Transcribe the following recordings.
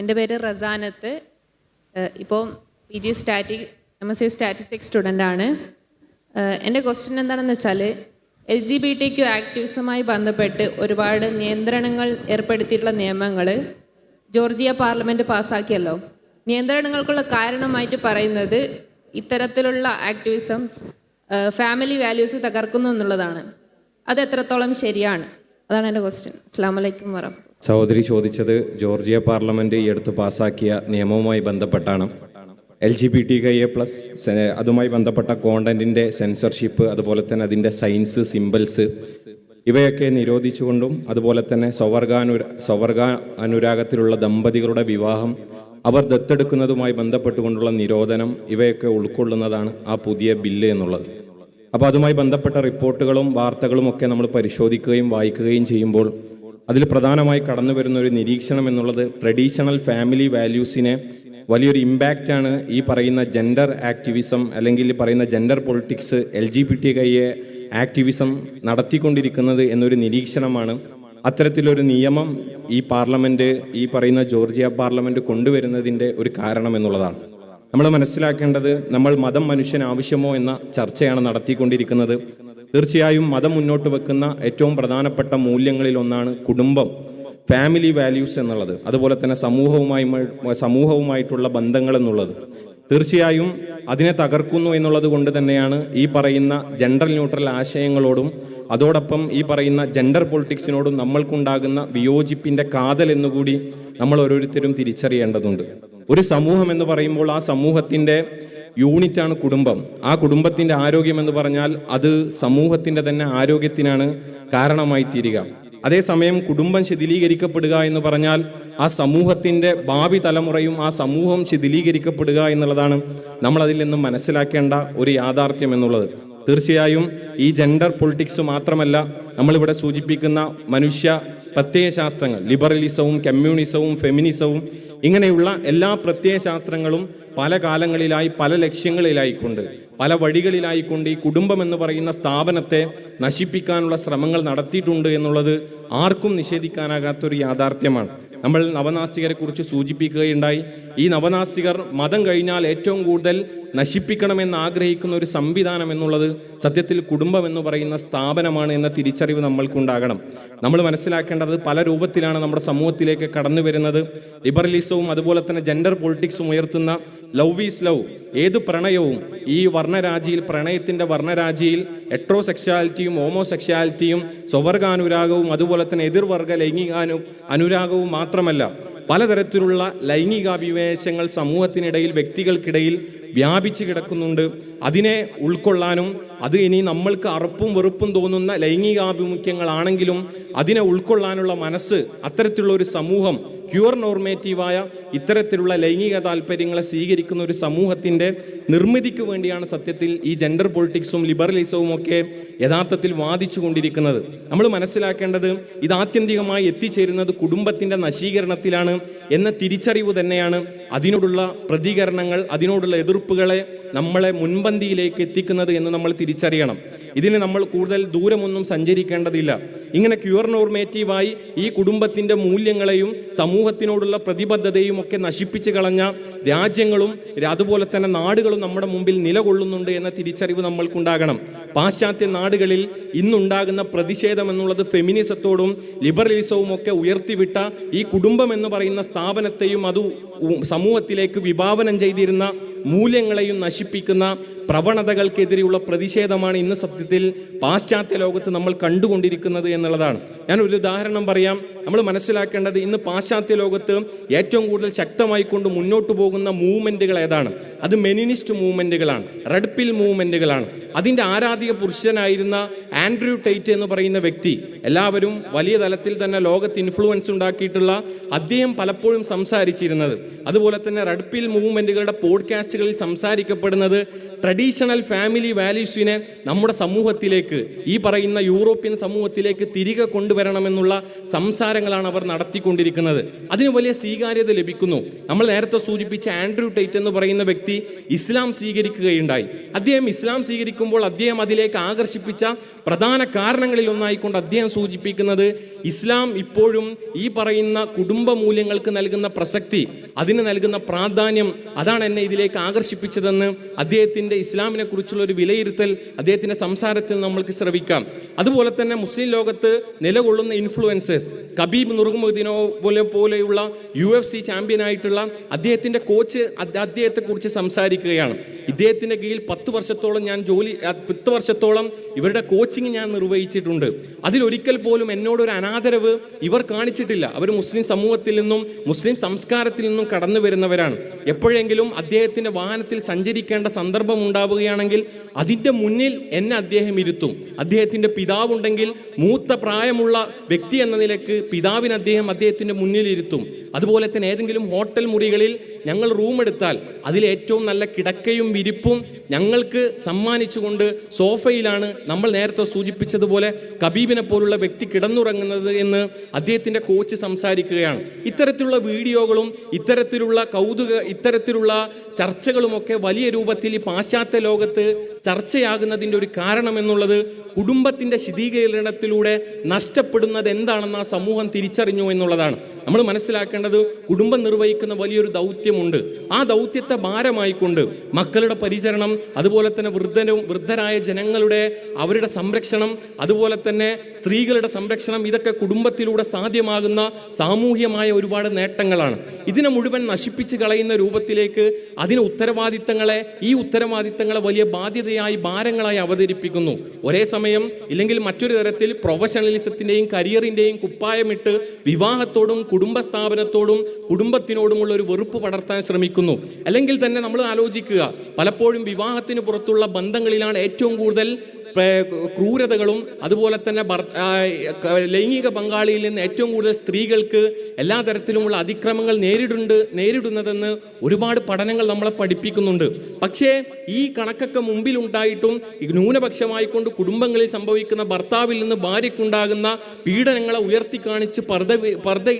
എന്റെ പേര് റസാനത്ത്. ഇപ്പോൾ പി ജി സ്റ്റാറ്റി എം എസ് സി സ്റ്റാറ്റിസ്റ്റിക്സ് ആണ്. എന്റെ ക്വസ്റ്റ്യൻ എന്താണെന്ന് വെച്ചാൽ L G B T Q ആക്ടിവിസവുമായി ബന്ധപ്പെട്ട് ഒരുപാട് നിയന്ത്രണങ്ങൾ ഏർപ്പെടുത്തിയിട്ടുള്ള നിയമങ്ങൾ ജോർജിയ പാർലമെന്റ് പാസ്സാക്കിയല്ലോ. നിയന്ത്രണങ്ങൾക്കുള്ള കാരണമായിട്ട് പറയുന്നത് ഇത്തരത്തിലുള്ള ആക്ടിവിസംസ് ഫാമിലി വാല്യൂസ് തകർക്കുന്നു എന്നുള്ളതാണ്. അത് എത്രത്തോളം ശരിയാണ്? അതാണ് എന്റെ ക്വസ്റ്റ്യൻ അസ്സാം വലൈക്കും വറഹ്മത്തുള്ളാഹി സഹോദരി ചോദിച്ചത് ജോർജിയ പാർലമെന്റ് ഈ അടുത്ത് പാസാക്കിയ നിയമവുമായി ബന്ധപ്പെട്ടാണ്. L G B T Q A plus അതുമായി ബന്ധപ്പെട്ട കോണ്ടന്റിന്റെ സെൻസർഷിപ്പ് അതുപോലെ തന്നെ അതിന്റെ സയൻസ് സിമ്പിൾസ് ഇവയൊക്കെ നിരോധിച്ചുകൊണ്ടും അതുപോലെ തന്നെ സ്വവർഗാനുര സ്വവർഗ അനുരാഗത്തിലുള്ള ദമ്പതികളുടെ വിവാഹം അവർ ദത്തെടുക്കുന്നതുമായി ബന്ധപ്പെട്ടുകൊണ്ടുള്ള നിരോധനം ഇവയൊക്കെ ഉൾക്കൊള്ളുന്നതാണ് ആ പുതിയ ബില്ല് എന്നുള്ളത്. അപ്പോൾ അതുമായി ബന്ധപ്പെട്ട റിപ്പോർട്ടുകളും വാർത്തകളും ഒക്കെ നമ്മൾ പരിശോധിക്കുകയും വായിക്കുകയും ചെയ്യുമ്പോൾ അതിൽ പ്രധാനമായി കടന്നു വരുന്ന ഒരു നിരീക്ഷണം എന്നുള്ളത് ട്രഡീഷണൽ ഫാമിലി വാല്യൂസിനെ വലിയൊരു ഇമ്പാക്റ്റാണ് ഈ പറയുന്ന ജെൻഡർ ആക്ടിവിസം അല്ലെങ്കിൽ ഈ പറയുന്ന gender politics L G B T കൈയെ activism നടത്തിക്കൊണ്ടിരിക്കുന്നത് എന്നൊരു നിരീക്ഷണമാണ്. അത്തരത്തിലൊരു നിയമം ഈ പാർലമെന്റ് ഈ പറയുന്ന ജോർജിയ പാർലമെന്റ് കൊണ്ടുവരുന്നതിന്റെ ഒരു കാരണം എന്നുള്ളതാണ്. നമ്മൾ മനസ്സിലാക്കേണ്ടത് നമ്മൾ മതം മനുഷ്യന് ആവശ്യമോ എന്ന ചർച്ചയാണ് നടത്തിക്കൊണ്ടിരിക്കുന്നത്. തീർച്ചയായും മതം മുന്നോട്ട് വെക്കുന്ന ഏറ്റവും പ്രധാനപ്പെട്ട മൂല്യങ്ങളിൽ ഒന്നാണ് കുടുംബം ഫാമിലി വാല്യൂസ് എന്നുള്ളത്. അതുപോലെ തന്നെ സമൂഹവുമായി സമൂഹവുമായിട്ടുള്ള ബന്ധങ്ങൾ എന്നുള്ളത് തീർച്ചയായും അതിനെ തകർക്കുന്നു എന്നുള്ളത് കൊണ്ട് തന്നെയാണ് ഈ പറയുന്ന ജെൻഡർ ന്യൂട്രൽ ആശയങ്ങളോടും അതോടൊപ്പം ഈ പറയുന്ന ജെൻഡർ പൊളിറ്റിക്സിനോടും നമ്മൾക്കുണ്ടാകുന്ന വിയോജിപ്പിന്റെ കാതൽ എന്നുകൂടി നമ്മൾ ഓരോരുത്തരും തിരിച്ചറിയേണ്ടതുണ്ട്. ഒരു സമൂഹം എന്ന് പറയുമ്പോൾ ആ സമൂഹത്തിന്റെ യൂണിറ്റാണ് കുടുംബം. ആ കുടുംബത്തിന്റെ ആരോഗ്യം എന്ന് പറഞ്ഞാൽ അത് സമൂഹത്തിന്റെ തന്നെ ആരോഗ്യത്തിനാണ് കാരണമായി തീരുക. അതേസമയം കുടുംബം ശിഥിലീകരിക്കപ്പെടുക എന്ന് പറഞ്ഞാൽ ആ സമൂഹത്തിന്റെ ഭാവി തലമുറയും ആ സമൂഹം ശിഥിലീകരിക്കപ്പെടുക എന്നുള്ളതാണ് നമ്മൾ അതിൽ നിന്നും മനസ്സിലാക്കേണ്ട ഒരു യാഥാർത്ഥ്യം എന്നുള്ളത്. തീർച്ചയായും ഈ ജെൻഡർ പൊളിറ്റിക്സ് മാത്രമല്ല നമ്മളിവിടെ സൂചിപ്പിക്കുന്ന മനുഷ്യ പ്രത്യയശാസ്ത്രങ്ങൾ ലിബറലിസവും കമ്മ്യൂണിസവും ഫെമിനിസവും ഇങ്ങനെയുള്ള എല്ലാ പ്രത്യയശാസ്ത്രങ്ങളും പല കാലങ്ങളിലായി പല ലക്ഷ്യങ്ങളിലായിക്കൊണ്ട് പല വഴികളിലായിക്കൊണ്ട് ഈ കുടുംബം എന്ന് പറയുന്ന സ്ഥാപനത്തെ നശിപ്പിക്കാനുള്ള ശ്രമങ്ങൾ നടത്തിയിട്ടുണ്ട് എന്നുള്ളത് ആർക്കും നിഷേധിക്കാനാകാത്തൊരു യാഥാർത്ഥ്യമാണ്. നമ്മൾ നവനാസ്തികരെ കുറിച്ച് സൂചിപ്പിക്കുകയുണ്ടായി. ഈ നവനാസ്തികർ മതം കഴിഞ്ഞാൽ ഏറ്റവും കൂടുതൽ നശിപ്പിക്കണമെന്ന് ആഗ്രഹിക്കുന്ന ഒരു സംവിധാനം എന്നുള്ളത് സത്യത്തിൽ കുടുംബം എന്ന് പറയുന്ന സ്ഥാപനമാണ് എന്ന തിരിച്ചറിവ് നമ്മൾക്കുണ്ടാകണം. നമ്മൾ മനസ്സിലാക്കേണ്ടത് പല രൂപത്തിലാണ് നമ്മുടെ സമൂഹത്തിലേക്ക് കടന്നു വരുന്നത്. ലിബറലിസവും അതുപോലെ തന്നെ ജെൻഡർ പൊളിറ്റിക്സും ഉയർത്തുന്ന ലവ് ഈസ് ലവ് ഏത് പ്രണയവും ഈ വർണരാജിയിൽ പ്രണയത്തിന്റെ വർണരാജിയിൽ എട്രോ സെക്ഷാലിറ്റിയും ഹോമോ സെക്ഷാലിറ്റിയും സ്വവർഗാനുരാഗവും അതുപോലെ തന്നെ എതിർവർഗ ലൈംഗികാനു അനുരാഗവും മാത്രമല്ല പലതരത്തിലുള്ള ലൈംഗികാഭിവേശങ്ങൾ സമൂഹത്തിനിടയിൽ വ്യക്തികൾക്കിടയിൽ വ്യാപിച്ചു കിടക്കുന്നുണ്ട്. അതിനെ ഉൾക്കൊള്ളാനും അത് ഇനി നമ്മൾക്ക് അറുപ്പും വെറുപ്പും തോന്നുന്ന ലൈംഗികാഭിമുഖ്യങ്ങളാണെങ്കിലും അതിനെ ഉൾക്കൊള്ളാനുള്ള മനസ്സ് അത്തരത്തിലുള്ള ഒരു സമൂഹം ക്യൂർ നോർമേറ്റീവായ ഇത്തരത്തിലുള്ള ലൈംഗിക താല്പര്യങ്ങളെ സ്വീകരിക്കുന്ന ഒരു സമൂഹത്തിന്റെ നിർമ്മിതിക്ക് വേണ്ടിയാണ് സത്യത്തിൽ ഈ ജെൻഡർ പൊളിറ്റിക്സും ലിബറലിസവും ഒക്കെ യഥാർത്ഥത്തിൽ വാദിച്ചു കൊണ്ടിരിക്കുന്നത് നമ്മൾ മനസ്സിലാക്കേണ്ടത് ഇത് ആത്യന്തികമായി എത്തിച്ചേരുന്നത് കുടുംബത്തിന്റെ നശീകരണത്തിലാണ് എന്ന തിരിച്ചറിവ് തന്നെയാണ് അതിനോടുള്ള പ്രതികരണങ്ങൾ അതിനോടുള്ള എതിർപ്പുകളെ നമ്മളെ മുൻപന്തിയിലേക്ക് എത്തിക്കുന്നത് എന്ന് നമ്മൾ തിരിച്ചറിയണം. ഇതിന് നമ്മൾ കൂടുതൽ ദൂരമൊന്നും സഞ്ചരിക്കേണ്ടതില്ല. ഇങ്ങനെ ക്യൂർ നോർമേറ്റീവായി ഈ കുടുംബത്തിന്റെ മൂല്യങ്ങളെയും സമൂഹത്തിനോടുള്ള പ്രതിബദ്ധതയും ഒക്കെ നശിപ്പിച്ചു കളഞ്ഞ രാജ്യങ്ങളും അതുപോലെ തന്നെ നാടുകളും നമ്മുടെ മുമ്പിൽ നിലകൊള്ളുന്നുണ്ട് എന്ന തിരിച്ചറിവ് നമ്മൾക്കുണ്ടാകണം. പാശ്ചാത്യ നാടുകളിൽ ഇന്നുണ്ടാകുന്ന പ്രതിഷേധം എന്നുള്ളത് ഫെമിനിസത്തോടും ലിബറലിസവും ഒക്കെ ഉയർത്തിവിട്ട ഈ കുടുംബം എന്ന് പറയുന്ന സ്ഥാപനത്തെയും അത് സമൂഹത്തിലേക്ക് വിഭാവനം ചെയ്തിരുന്ന മൂല്യങ്ങളെയും നശിപ്പിക്കുന്ന പ്രവണതകൾക്കെതിരെയുള്ള പ്രതിഷേധമാണ് ഇന്ന് സത്യത്തിൽ പാശ്ചാത്യ ലോകത്ത് നമ്മൾ കണ്ടുകൊണ്ടിരിക്കുന്നത് എന്നുള്ളതാണ്. ഞാൻ ഒരു ഉദാഹരണം പറയാം. നമ്മൾ മനസ്സിലാക്കേണ്ടത് ഇന്ന് പാശ്ചാത്യ ലോകത്ത് ഏറ്റവും കൂടുതൽ ശക്തമായി കൊണ്ട് മുന്നോട്ട് പോകുന്ന മൂവ്മെന്റുകൾ ഏതാണ്? അത് മെനിനിസ്റ്റ് മൂവ്മെന്റുകളാണ് റെഡ് പിൽ മൂവ്മെന്റുകളാണ് അതിന്റെ ആരാധിക പുരുഷനായിരുന്ന ആൻഡ്രൂ ടൈറ്റ് എന്ന് പറയുന്ന വ്യക്തി എല്ലാവരും വലിയ തലത്തിൽ തന്നെ ലോകത്ത് ഇൻഫ്ലുവൻസ് ഉണ്ടാക്കിയിട്ടുള്ള അദ്ദേഹം പലപ്പോഴും സംസാരിച്ചിരുന്നത്. അതുപോലെ തന്നെ റെഡ് പിൽ മൂവ്മെന്റുകളുടെ പോഡ്കാസ്റ്റുകളിൽ സംസാരിക്കപ്പെടുന്നത് ട്രഡീഷണൽ ഫാമിലി വാല്യൂസിനെ നമ്മുടെ സമൂഹത്തിലേക്ക് ഈ പറയുന്ന യൂറോപ്യൻ സമൂഹത്തിലേക്ക് തിരികെ കൊണ്ടുവരണമെന്നുള്ള സംസാരങ്ങളാണ് അവർ നടത്തിക്കൊണ്ടിരിക്കുന്നത്. അതിന് വലിയ സ്വീകാര്യത ലഭിക്കുന്നു. നമ്മൾ നേരത്തെ സൂചിപ്പിച്ച ആൻഡ്രൂ ടൈറ്റ് എന്ന് പറയുന്ന വ്യക്തി ഇസ്ലാം സ്വീകരിക്കുകയുണ്ടായി. അദ്ദേഹം ഇസ്ലാം സ്വീകരിക്കുമ്പോൾ അദ്ദേഹം അതിലേക്ക് ആകർഷിപ്പിച്ച പ്രധാന കാരണങ്ങളിൽ ഒന്നായിക്കൊണ്ട് അദ്ദേഹം സൂചിപ്പിക്കുന്നത് ഇസ്ലാം ഇപ്പോഴും ഈ പറയുന്ന കുടുംബ മൂല്യങ്ങൾക്ക് നൽകുന്ന പ്രസക്തി അതിന് നൽകുന്ന പ്രാധാന്യം അതാണ് എന്നെ ഇതിലേക്ക് ആകർഷിപ്പിച്ചതെന്ന് അദ്ദേഹത്തിന്റെ ഇസ്ലാമിനെ കുറിച്ചുള്ള ഒരു വിലയിരുത്തൽ അദ്ദേഹത്തിന്റെ സംസാരത്തിൽ നമ്മൾക്ക് ശ്രവിക്കാം. അതുപോലെ തന്നെ മുസ്ലിം ലോകത്ത് നിലകൊള്ളുന്ന ഇൻഫ്ലുവൻസേഴ്സ് കബീബ് നുറുമുദ്ദീനോ പോലെ പോലെയുള്ള യു എഫ് സി ചാമ്പ്യനായിട്ടുള്ള അദ്ദേഹത്തിന്റെ കോച്ച് അദ്ദേഹത്തെക്കുറിച്ച് സംസാരിക്കുകയാണ്. ഇദ്ദേഹത്തിന്റെ കീഴിൽ പത്ത് വർഷത്തോളം ഞാൻ ജോലി പത്ത് വർഷത്തോളം ഇവരുടെ കോച്ചിങ് ഞാൻ നിർവഹിച്ചിട്ടുണ്ട്. അതിലൊരിക്കൽ പോലും എന്നോടൊരു അനാദരവ് ഇവർ കാണിച്ചിട്ടില്ല. അവർ മുസ്ലിം സമൂഹത്തിൽ നിന്നും മുസ്ലിം സംസ്കാരത്തിൽ നിന്നും കടന്നു വരുന്നവരാണ്. എപ്പോഴെങ്കിലും അദ്ദേഹത്തിന്റെ വാഹനത്തിൽ സഞ്ചരിക്കേണ്ട സന്ദർഭം ഉണ്ടാവുകയാണെങ്കിൽ അതിന്റെ മുന്നിൽ എന്നെ അദ്ദേഹം ഇരുത്തും. അദ്ദേഹത്തിന്റെ പിതാവുണ്ടെങ്കിൽ മൂത്ത പ്രായമുള്ള വ്യക്തി എന്ന നിലയ്ക്ക് പിതാവിന് അദ്ദേഹം അദ്ദേഹത്തിന്റെ മുന്നിൽ ഇരുത്തും. അതുപോലെ തന്നെ ഏതെങ്കിലും ഹോട്ടൽ മുറികളിൽ ഞങ്ങൾ റൂം എടുത്താൽ അതിൽ ഏറ്റവും നല്ല കിടക്കയും വിരിപ്പും ഞങ്ങൾക്ക് സമ്മാനിച്ചുകൊണ്ട് സോഫയിലാണ് നമ്മൾ നേരത്തെ സൂചിപ്പിച്ചതുപോലെ കബീബിനെ പോലുള്ള വ്യക്തി കിടന്നുറങ്ങുന്നത് എന്ന് അദ്ദേഹത്തിന്റെ കോച്ച് സംസാരിക്കുകയാണ്. ഇത്തരത്തിലുള്ള വീഡിയോകളും ഇത്തരത്തിലുള്ള കൗതുക ഇത്തരത്തിലുള്ള ചർച്ചകളുമൊക്കെ വലിയ രൂപത്തിൽ ഈ പാശ്ചാത്യ ലോകത്ത് ചർച്ചയാകുന്നതിന്റെ ഒരു കാരണം എന്നുള്ളത് കുടുംബത്തിന്റെ ശിഥീകരണത്തിലൂടെ നഷ്ടപ്പെടുന്നത് എന്താണെന്ന് ആ സമൂഹം തിരിച്ചറിഞ്ഞു എന്നുള്ളതാണ്. നമ്മൾ മനസ്സിലാക്കേണ്ടത് കുടുംബം നിർവഹിക്കുന്ന വലിയൊരു ദൗത്യമുണ്ട്. ആ ദൗത്യത്തെ ഭാരമായിക്കൊണ്ട് മക്കളുടെ പരിചരണം അതുപോലെ തന്നെ വൃദ്ധനും വൃദ്ധരായ ജനങ്ങളുടെ അവരുടെ സംരക്ഷണം അതുപോലെ തന്നെ സ്ത്രീകളുടെ സംരക്ഷണം ഇതൊക്കെ കുടുംബത്തിലൂടെ സാധ്യമാകുന്ന സാമൂഹ്യമായ ഒരുപാട് നേട്ടങ്ങളാണ്. ഇതിനെ മുഴുവൻ നശിപ്പിച്ച് കളയുന്ന രൂപത്തിലേക്ക് അതിന് ഉത്തരവാദിത്തങ്ങളെ ഈ ഉത്തരവാദിത്തങ്ങളെ വലിയ ബാധ്യതയായി ഭാരങ്ങളായി അവതരിപ്പിക്കുന്നു. ഒരേ സമയം ഇല്ലെങ്കിൽ മറ്റൊരു തരത്തിൽ പ്രൊഫഷണലിസത്തിന്റെയും കരിയറിന്റെയും കുപ്പായമിട്ട് വിവാഹത്തോടും കുടുംബ സ്ഥാപനത്തോടും കുടുംബത്തിനോടുമുള്ള ഒരു വെറുപ്പ് പടർത്താൻ ശ്രമിക്കുന്നു. അല്ലെങ്കിൽ തന്നെ നമ്മൾ ആലോചിക്കുക പലപ്പോഴും വിവാഹത്തിന് പുറത്തുള്ള ബന്ധങ്ങളിലാണ് ഏറ്റവും കൂടുതൽ ക്രൂരതകളും അതുപോലെ തന്നെ ലൈംഗിക പങ്കാളിയിൽ നിന്ന് ഏറ്റവും കൂടുതൽ സ്ത്രീകൾക്ക് എല്ലാ തരത്തിലുമുള്ള അതിക്രമങ്ങൾ നേരിടുണ്ട് നേരിടുന്നതെന്ന് ഒരുപാട് പഠനങ്ങൾ നമ്മളെ പഠിപ്പിക്കുന്നുണ്ട്. പക്ഷേ ഈ കണക്കൊക്കെ മുമ്പിലുണ്ടായിട്ടും ന്യൂനപക്ഷമായിക്കൊണ്ട് കുടുംബങ്ങളിൽ സംഭവിക്കുന്ന ഭർത്താവിൽ നിന്ന് ഭാര്യയ്ക്കുണ്ടാകുന്ന പീഡനങ്ങളെ ഉയർത്തി കാണിച്ച് പർദ്ദ പർദ്ദ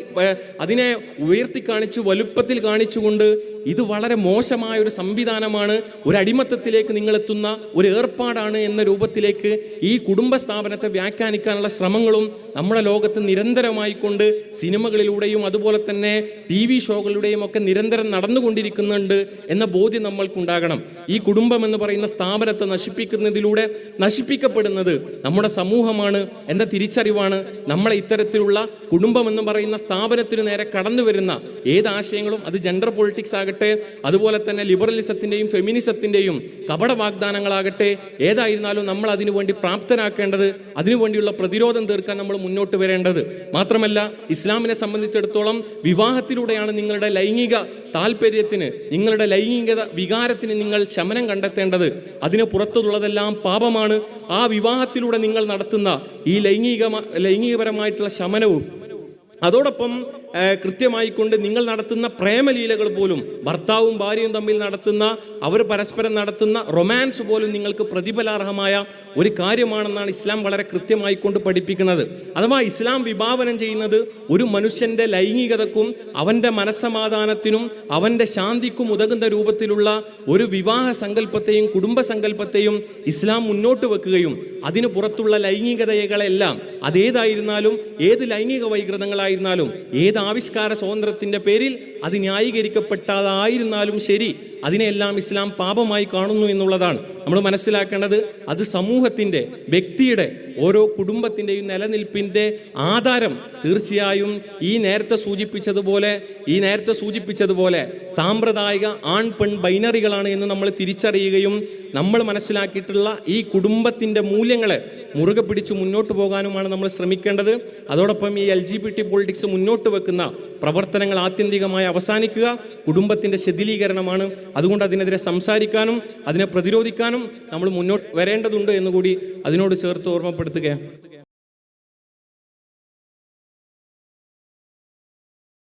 അതിനെ ഉയർത്തി കാണിച്ച് വലുപ്പത്തിൽ കാണിച്ചുകൊണ്ട് ഇത് വളരെ മോശമായ ഒരു സംവിധാനമാണ്. ഒരു അടിമത്തത്തിലേക്ക് നിങ്ങളെത്തുന്ന ഒരു ഏർപ്പാടാണ് എന്ന രൂപത്തിലേക്ക് ഈ കുടുംബ സ്ഥാപനത്തെ വ്യാഖ്യാനിക്കാനുള്ള ശ്രമങ്ങളും നമ്മുടെ ലോകത്ത് നിരന്തരമായി കൊണ്ട് സിനിമകളിലൂടെയും അതുപോലെ തന്നെ ടി വി ഷോകളിലൂടെയും ഒക്കെ നിരന്തരം നടന്നുകൊണ്ടിരിക്കുന്നുണ്ട് എന്ന ബോധ്യം നമ്മൾക്കുണ്ടാകണം. ഈ കുടുംബം എന്ന് പറയുന്ന സ്ഥാപനത്തെ നശിപ്പിക്കുന്നതിലൂടെ നശിപ്പിക്കപ്പെടുന്നത് നമ്മുടെ സമൂഹമാണ് എന്ന തിരിച്ചറിവാണ് നമ്മളെ ഇത്തരത്തിലുള്ള കുടുംബം എന്ന് പറയുന്ന സ്ഥാപനത്തിന് നേരെ കടന്നു വരുന്ന ഏത് ആശയങ്ങളും അത് ജെൻഡർ പൊളിറ്റിക്സ് ആകട്ടെ അതുപോലെ തന്നെ ലിബറലിസത്തിന്റെയും ഫെമിനിസത്തിന്റെയും കപട വാഗ്ദാനങ്ങളാകട്ടെ ഏതായിരുന്നാലും നമ്മൾ അതിനുവേണ്ടി പ്രാപ്തനാക്കേണ്ടത് അതിനുവേണ്ടിയുള്ള പ്രതിരോധം തീർക്കാൻ നമ്മൾ മുന്നോട്ട് വരേണ്ടത്. മാത്രമല്ല ഇസ്ലാമിനെ സംബന്ധിച്ചിടത്തോളം വിവാഹത്തിലൂടെയാണ് നിങ്ങളുടെ ലൈംഗിക താല്പര്യത്തിന് നിങ്ങളുടെ ലൈംഗിക വികാരത്തിന് നിങ്ങൾ ശമനം കണ്ടെത്തേണ്ടത്. അതിന് പുറത്തുള്ളതെല്ലാം പാപമാണ്. ആ വിവാഹത്തിലൂടെ നിങ്ങൾ നടത്തുന്ന ഈ ലൈംഗിക ലൈംഗികപരമായിട്ടുള്ള ശമനവും. അതോടൊപ്പം കൃത്യമായിക്കൊണ്ട് നിങ്ങൾ നടത്തുന്ന പ്രേമലീലകൾ പോലും ഭർത്താവും ഭാര്യയും തമ്മിൽ നടത്തുന്ന അവർ പരസ്പരം നടത്തുന്ന റൊമാൻസ് പോലും നിങ്ങൾക്ക് പ്രതിഫലാർഹമായ ഒരു കാര്യമാണെന്നാണ് ഇസ്ലാം വളരെ കൃത്യമായി കൊണ്ട് പഠിപ്പിക്കുന്നത്. അഥവാ ഇസ്ലാം വിഭാവനം ചെയ്യുന്നത് ഒരു മനുഷ്യന്റെ ലൈംഗികതക്കും അവന്റെ മനസ്സമാധാനത്തിനും അവന്റെ ശാന്തിക്കും ഉതകുന്ന രൂപത്തിലുള്ള ഒരു വിവാഹ സങ്കല്പത്തെയും കുടുംബ സങ്കല്പത്തെയും ഇസ്ലാം മുന്നോട്ട് വെക്കുകയും അതിനു പുറത്തുള്ള ലൈംഗികതകളെല്ലാം അതേതായിരുന്നാലും ഏത് ലൈംഗിക വൈകൃതങ്ങളായിരുന്നാലും ഏത് ആവിഷ്കാര സ്വാതന്ത്ര്യത്തിന്റെ പേരിൽ അത് ന്യായീകരിക്കപ്പെട്ടതായിരുന്നാലും ശരി അതിനെല്ലാം ഇസ്ലാം പാപമായി കാണുന്നു എന്നുള്ളതാണ്. നമ്മൾ മനസ്സിലാക്കേണ്ടത് അത് സമൂഹത്തിന്റെ വ്യക്തിയുടെ ഓരോ കുടുംബത്തിന്റെയും നിലനിൽപ്പിന്റെ ആധാരം തീർച്ചയായും ഈ നേരത്തെ സൂചിപ്പിച്ചതുപോലെ ഈ നേരത്തെ സൂചിപ്പിച്ചതുപോലെ സാമ്പ്രദായിക ആൺ പെൺ ബൈനറികളാണ് എന്ന് നമ്മൾ തിരിച്ചറിയുകയും നമ്മൾ മനസ്സിലാക്കിയിട്ടുള്ള ഈ കുടുംബത്തിന്റെ മൂല്യങ്ങളെ മുറുകെ പിടിച്ച് മുന്നോട്ട് പോകാനുമാണ് നമ്മൾ ശ്രമിക്കേണ്ടത്. അതോടൊപ്പം ഈ L G B T politics മുന്നോട്ട് വെക്കുന്ന പ്രവർത്തനങ്ങൾ ആത്യന്തികമായി അവസാനിക്കുക. കുടുംബത്തിന്റെ ശിഥിലീകരണമാണ്. അതുകൊണ്ട് അതിനെതിരെ സംസാരിക്കാനും അതിനെ പ്രതിരോധിക്കാനും നമ്മൾ മുന്നോട്ട് വരേണ്ടതുണ്ട് എന്നുകൂടി അതിനോട് ചേർത്ത് ഓർമ്മപ്പെടുത്തുകയാണ്.